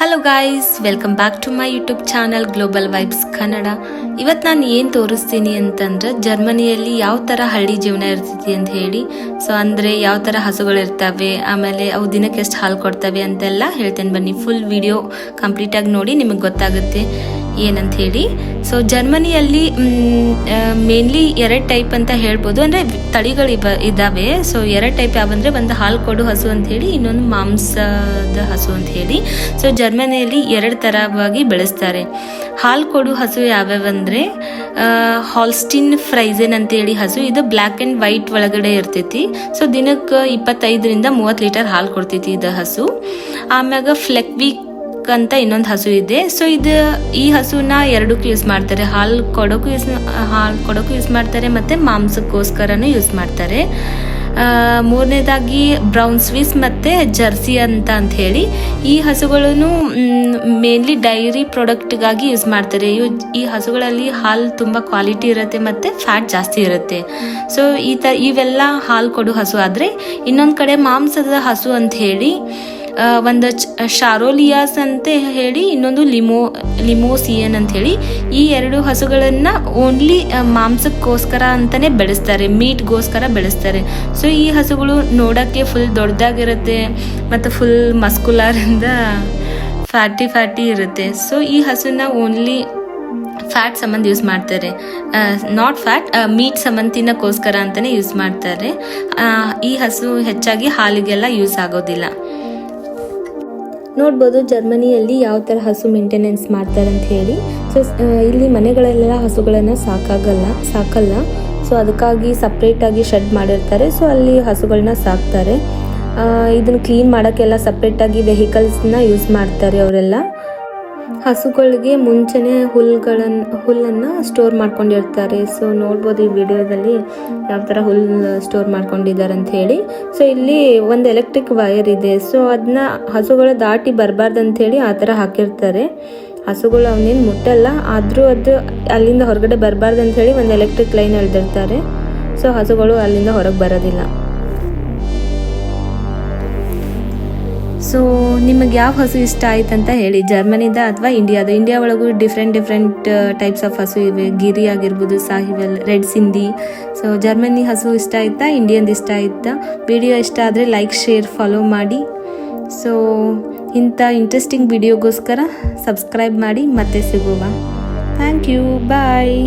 Hello guys welcome back to my YouTube channel Global Vibes Kannada ಇವತ್ತು ನಾನು ಏನು ತೋರಿಸ್ತೀನಿ ಅಂತಂದ್ರೆ ಜರ್ಮನಿಯಲ್ಲಿ ಯಾವ ಥರ ಹಳ್ಳಿ ಜೀವನ ಇರ್ತೈತಿ ಅಂತ ಹೇಳಿ. ಸೊ ಅಂದರೆ ಯಾವ ಥರ ಹಸುಗಳಿರ್ತವೆ ಆಮೇಲೆ ಅವು ದಿನಕ್ಕೆ ಎಷ್ಟು ಹಾಲು ಕೊಡ್ತವೆ ಅಂತೆಲ್ಲ ಹೇಳ್ತೇನೆ ಬನ್ನಿ. ಫುಲ್ ವಿಡಿಯೋ ಕಂಪ್ಲೀಟಾಗಿ ನೋಡಿ, ನಿಮಗೆ ಗೊತ್ತಾಗುತ್ತೆ. ಏನಂತ ಹೇಳಿ ಸೊ ಜರ್ಮನಿಯಲ್ಲಿ ಮೇನ್ಲಿ ಎರಡು ಟೈಪ್ ಅಂತ ಹೇಳ್ಬೋದು. ಅಂದರೆ ತಳಿಗಳು ಇವ ಇದ್ದಾವೆ ಸೊ ಎರಡು ಟೈಪ್ ಯಾವಂದರೆ ಒಂದು ಹಾಲು ಕೊಡು ಹಸು ಅಂತ ಹೇಳಿ ಇನ್ನೊಂದು ಮಾಂಸದ ಹಸು ಅಂತ ಹೇಳಿ ಸೊ ಜರ್ಮನಿಯಲ್ಲಿ ಎರಡು ಥರವಾಗಿ ಬೆಳೆಸ್ತಾರೆ. ಹಾಲು ಕೊಡು ಹಸು ಯಾವ್ಯಾವಂದರೆ ಹಾಲ್ಸ್ಟಿನ್ ಫ್ರೈಸನ್ ಅಂತೇಳಿ ಹಸು. ಇದು ಬ್ಲ್ಯಾಕ್ ಆ್ಯಂಡ್ ವೈಟ್ ಒಳಗಡೆ ಇರ್ತೈತಿ. ಸೊ ದಿನಕ್ಕೆ ಇಪ್ಪತ್ತೈದರಿಂದ ಮೂವತ್ತು ಲೀಟರ್ ಹಾಲು ಕೊಡ್ತೈತಿ ಇದು ಹಸು. ಆಮ್ಯಾಗ ಫ್ಲೆಕ್ವಿಕ್ ಅಂತ ಇನ್ನೊಂದು ಹಸು ಇದೆ. ಸೊ ಇದು ಈ ಹಸುನ ಎರಡಕ್ಕೂ ಯೂಸ್ ಮಾಡ್ತಾರೆ. ಹಾಲು ಕೊಡೋಕ್ಕೂ ಯೂಸ್ ಹಾಲು ಕೊಡೋಕ್ಕೂ ಯೂಸ್ ಮಾಡ್ತಾರೆ ಮತ್ತು ಮಾಂಸಕ್ಕೋಸ್ಕರನೂ ಯೂಸ್ ಮಾಡ್ತಾರೆ. ಮೂರನೇದಾಗಿ ಬ್ರೌನ್ ಸ್ವಿಸ್ ಮತ್ತು ಜರ್ಸಿ ಅಂತ ಅಂತ ಹೇಳಿ ಈ ಹಸುಗಳನ್ನು ಮೇನ್ಲಿ ಡೈರಿ ಪ್ರಾಡಕ್ಟ್ಗಾಗಿ ಯೂಸ್ ಮಾಡ್ತಾರೆ. ಇವು ಈ ಹಸುಗಳಲ್ಲಿ ಹಾಲು ತುಂಬ ಕ್ವಾಲಿಟಿ ಇರುತ್ತೆ ಮತ್ತು ಫ್ಯಾಟ್ ಜಾಸ್ತಿ ಇರುತ್ತೆ. ಸೊ ಈ ತ ಇವೆಲ್ಲ ಹಾಲು ಕೊಡೋ ಹಸು ಆದರೆ ಇನ್ನೊಂದು ಕಡೆ ಮಾಂಸದ ಹಸು ಅಂತ ಹೇಳಿ ಒಂದು ಶಾರೋಲಿಯಾಸ್ ಅಂತ ಹೇಳಿ, ಇನ್ನೊಂದು ಲಿಮೋ, ಲಿಮೋಸಿಯನ್ ಅಂತ ಹೇಳಿ, ಈ ಎರಡು ಹಸುಗಳನ್ನು ಓನ್ಲಿ ಮಾಂಸಕ್ಕೋಸ್ಕರ ಅಂತಲೇ ಬೆಳೆಸ್ತಾರೆ, ಮೀಟ್ಗೋಸ್ಕರ ಬೆಳೆಸ್ತಾರೆ. ಸೊ ಈ ಹಸುಗಳು ನೋಡೋಕ್ಕೆ ಫುಲ್ ದೊಡ್ಡದಾಗಿರುತ್ತೆ, ಮತ್ತು ಫುಲ್ ಮಸ್ಕುಲಾರಿಂದ ಫ್ಯಾಟಿ ಫ್ಯಾಟಿ ಇರುತ್ತೆ. ಸೊ ಈ ಹಸುನ ಓನ್ಲಿ ಫ್ಯಾಟ್ ಸಂಬಂಧ ಯೂಸ್ ಮಾಡ್ತಾರೆ. ನಾಟ್ ಫ್ಯಾಟ್ ಮೀಟ್ ಸಂಬಂಧ ಅಂತಲೇ ಯೂಸ್ ಮಾಡ್ತಾರೆ. ಈ ಹಸು ಹೆಚ್ಚಾಗಿ ಹಾಲಿಗೆಲ್ಲ ಯೂಸ್ ಆಗೋದಿಲ್ಲ. ನೋಡ್ಬೋದು ಜರ್ಮನಿಯಲ್ಲಿ ಯಾವ ಥರ ಹಸು ಮೇಂಟೆನೆನ್ಸ್ ಮಾಡ್ತಾರೆ ಅಂತ ಹೇಳಿ ಸೊ ಇಲ್ಲಿ ಮನೆಗಳಲ್ಲೆಲ್ಲ ಹಸುಗಳನ್ನು ಸಾಕಾಗಲ್ಲ, ಸಾಕಲ್ಲ. ಸೊ ಅದಕ್ಕಾಗಿ ಸಪ್ರೇಟಾಗಿ ಶೆಡ್ ಮಾಡಿರ್ತಾರೆ. ಸೊ ಅಲ್ಲಿ ಹಸುಗಳನ್ನ ಸಾಕ್ತಾರೆ. ಇದನ್ನು ಕ್ಲೀನ್ ಮಾಡೋಕ್ಕೆಲ್ಲ ಸಪ್ರೇಟಾಗಿ ವೆಹಿಕಲ್ಸ್ನ ಯೂಸ್ ಮಾಡ್ತಾರೆ ಅವರೆಲ್ಲ. ಹಸುಗಳಿಗೆ ಮುಂಚೆನೆ ಹುಲ್ಲುಗಳನ್ನು ಹುಲ್ಲನ್ನು ಸ್ಟೋರ್ ಮಾಡ್ಕೊಂಡಿರ್ತಾರೆ. ಸೊ ನೋಡ್ಬೋದು ಈ ವಿಡಿಯೋದಲ್ಲಿ ಯಾವ ಥರ ಹುಲ್ಲು ಸ್ಟೋರ್ ಮಾಡ್ಕೊಂಡಿದ್ದಾರೆ ಅಂತ ಹೇಳಿ. ಸೊ ಇಲ್ಲಿ ಒಂದು ಎಲೆಕ್ಟ್ರಿಕ್ ವೈರ್ ಇದೆ. ಸೊ ಅದನ್ನ ಹಸುಗಳು ದಾಟಿ ಬರಬಾರ್ದು ಹೇಳಿ ಆ ಥರ ಹಾಕಿರ್ತಾರೆ. ಹಸುಗಳು ಅವನೇನು ಮುಟ್ಟಲ್ಲ. ಆದರೂ ಅದು ಅಲ್ಲಿಂದ ಹೊರಗಡೆ ಬರಬಾರ್ದು ಹೇಳಿ ಒಂದು ಎಲೆಕ್ಟ್ರಿಕ್ ಲೈನ್ ಎಳೆದಿರ್ತಾರೆ. ಸೊ ಹಸುಗಳು ಅಲ್ಲಿಂದ ಹೊರಗೆ ಬರೋದಿಲ್ಲ. ಸೊ ನಿಮಗೆ ಯಾವ ಹಸು ಇಷ್ಟ ಆಯ್ತು ಅಂತ ಹೇಳಿ. ಜರ್ಮನಿದ ಅಥವಾ ಇಂಡಿಯಾದ ಇಂಡಿಯಾ ಒಳಗೂ ಡಿಫ್ರೆಂಟ್ ಡಿಫ್ರೆಂಟ್ ಟೈಪ್ಸ್ ಆಫ್ ಹಸು ಇವೆ. ಗಿರಿ ಆಗಿರ್ಬೋದು Sahiwal red Sindhi. So Germany ಹಸು ಇಷ್ಟ ಆಯ್ತಾ? ಇಂಡಿಯನ್ದು ಇಷ್ಟ ಆಯ್ತಾ? ವಿಡಿಯೋ ಇಷ್ಟ ಆದರೆ ಲೈಕ್ ಶೇರ್ ಫಾಲೋ ಮಾಡಿ. ಸೊ ಇಂಥ ಇಂಟ್ರೆಸ್ಟಿಂಗ್ ವಿಡಿಯೋಗೋಸ್ಕರ ಸಬ್ಸ್ಕ್ರೈಬ್ ಮಾಡಿ. ಮತ್ತೆ ಸಿಗುವ. ಥ್ಯಾಂಕ್ ಯು ಬಾಯ್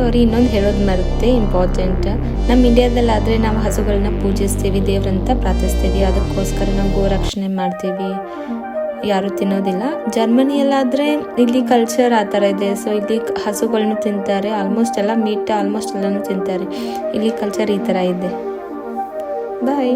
ಸಾರಿ ಇನ್ನೊಂದು ಹೇಳೋದು ಮರುತ್ತೆ ಇಂಪಾರ್ಟೆಂಟ್ ನಮ್ಮ ಇಂಡಿಯಾದಲ್ಲಾದರೆ ನಾವು ಹಸುಗಳನ್ನ ಪೂಜಿಸ್ತೀವಿ, ದೇವ್ರಂತ ಪ್ರಾರ್ಥಿಸ್ತೀವಿ. ಅದಕ್ಕೋಸ್ಕರ ನಾವು ಗೋರಕ್ಷಣೆ ಮಾಡ್ತೀವಿ. ಯಾರು ತಿನ್ನೋದಿಲ್ಲ. ಜರ್ಮನಿಯಲ್ಲಾದರೆ ಇಲ್ಲಿ ಕಲ್ಚರ್ ಆ ಥರ ಇದೆ. ಸೊ ಇಲ್ಲಿ ಹಸುಗಳನ್ನು ತಿಂತಾರೆ. ಆಲ್ಮೋಸ್ಟ್ ಎಲ್ಲ ಮೀಟ್ ಆಲ್ಮೋಸ್ಟ್ ಎಲ್ಲನೂ ತಿಂತಾರೆ. ಇಲ್ಲಿ ಕಲ್ಚರ್ ಈ ಥರ ಇದೆ. ಬಾಯ್